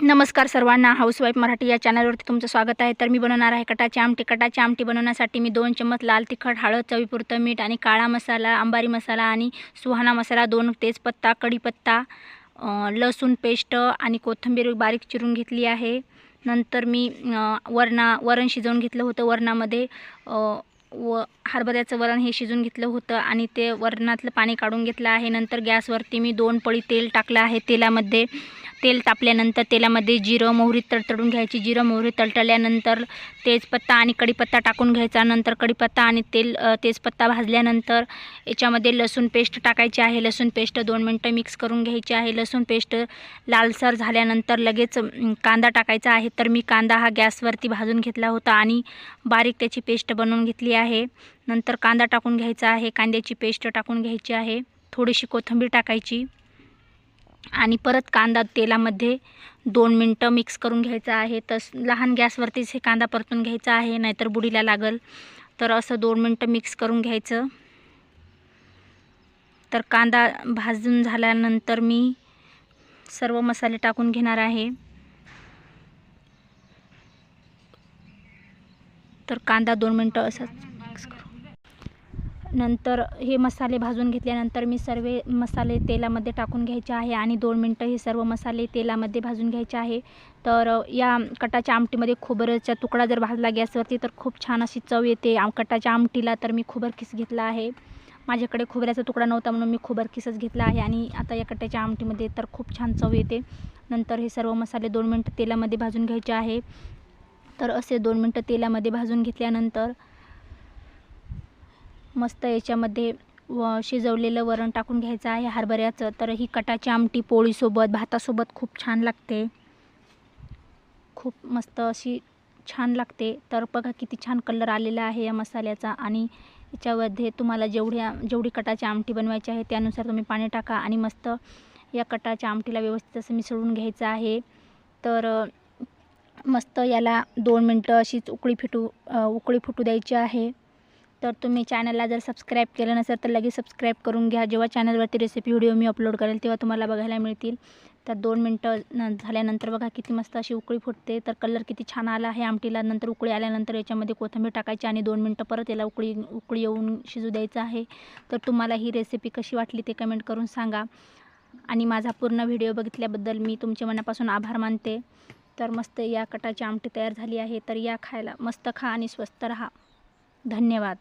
नमस्कार सर्वांना. हाऊसवाईफ मराठी या चॅनलवरती तुमचं स्वागत आहे. तर मी बनवणार आहे कटाची आमटी. कटाची आमटी बनवण्यासाठी मी दोन चम्मच लाल तिखट हळद चवीपुरतं मीठ आणि काळा मसाला अंबारी मसाला आणि सुहाणा मसाला दोन तेजपत्ता कढीपत्ता लसूण पेस्ट आणि कोथिंबीर बारीक चिरून घेतली आहे. नंतर मी वरणा वरण शिजवून घेतलं होतं वरणामध्ये. व हरभऱ्याचं वरण हे शिजून घेतलं होतं आणि ते वरणातलं पाणी काढून घेतलं आहे. नंतर गॅसवरती मी दोन पळी तेल टाकलं आहे तेलामध्ये. तेल तापल्यानंतर तेलामध्ये जिरं मोहरी तडतडून घ्यायची. जिरं मोहरी तडतडल्यानंतर तेजपत्ता आणि कढीपत्ता टाकून घ्यायचा. नंतर कढीपत्ता आणि तेल तेजपत्ता भाजल्यानंतर याच्यामध्ये लसूण पेस्ट टाकायची आहे. लसूण पेस्ट दोन मिनटं मिक्स करून घ्यायची आहे. लसूण पेस्ट लालसर झाल्यानंतर लगेच कांदा टाकायचा आहे. तर मी कांदा हा गॅसवरती भाजून घेतला होता आणि बारीक त्याची पेस्ट बनवून घेतली आहे. नंतर कांदा टाकून घ्यायचा आहे. कांद्याची पेस्ट टाकून घ्यायची आहे. थोडीशी कोथिंबीर टाकायची. आणि परत कांदा तेलामध्ये दोन मिनटं मिक्स करून घ्यायचा आहे. तस लहान गॅसवरतीच हे कांदा परतून घ्यायचा आहे नाहीतर बुडीला लागल. तर असं दोन मिनटं मिक्स करून घ्यायचं. तर कांदा भाजून झाल्यानंतर मी सर्व मसाले टाकून घेणार आहे. तर कांदा दोन मिनटं असंच नंतर हे मसाले भाजून घेतल्यानंतर मी सर्व मसाले तेलामध्ये टाकून घ्यायचे आहे आणि दोन मिनटं हे सर्व मसाले तेलामध्ये भाजून घ्यायचे आहे. तर या कटाच्या आमटीमध्ये खोबऱ्याचा तुकडा जर भाजला गॅसवरती तर खूप छान अशी चव येते. आम कटाच्या आमटीला तर मी खोबर किस घेतला आहे. माझ्याकडे खोबऱ्याचा तुकडा नव्हता म्हणून मी खोबर किसच घेतला आहे आणि आता या कटाच्या आमटीमध्ये तर खूप छान चव येते. नंतर हे सर्व मसाले दोन मिनटं तेलामध्ये भाजून घ्यायचे आहे. तर असे दोन मिनटं तेलामध्ये भाजून घेतल्यानंतर मस्त याच्यामध्ये व शिजवलेलं वरण टाकून घ्यायचं आहे हरभऱ्याचं. तर ही कटाची आमटी पोळीसोबत भातासोबत खूप छान लागते. खूप मस्त अशी छान लागते. तर बघा किती छान कलर आलेला आहे या मसाल्याचा. आणि याच्यामध्ये तुम्हाला जेवढ्या जेवढी कटाची आमटी बनवायची आहे त्यानुसार तुम्ही पाणी टाका. आणि मस्त या कटाच्या आमटीला व्यवस्थित असं मिसळून घ्यायचं आहे. तर मस्त याला दोन मिनटं अशीच उकळी फिटू उकळी फुटू द्यायची आहे. तर तुम्ही चॅनलला जर सबस्क्राईब केलं नसेल तर लगेच सबस्क्राईब करून घ्या. जेव्हा चॅनलवरती रेसिपी व्हिडिओ मी अपलोड करेल तेव्हा तुम्हाला बघायला मिळतील. तर दोन मिनटं न झाल्यानंतर बघा किती मस्त अशी उकळी फुटते. तर कलर किती छान आला आहे आमटीला. नंतर उकळी आल्यानंतर याच्यामध्ये कोथिंबीर टाकायची आणि दोन मिनटं परत याला उकळी उकळी येऊन शिजू द्यायचं आहे. तर तुम्हाला ही रेसिपी कशी वाटली ते कमेंट करून सांगा. आणि माझा पूर्ण व्हिडिओ बघितल्याबद्दल मी तुमचे मनापासून आभार मानते. तर मस्त या कटाची आमटी तयार झाली आहे. तर या खायला मस्त खा आणि स्वस्त रहा. धन्यवाद.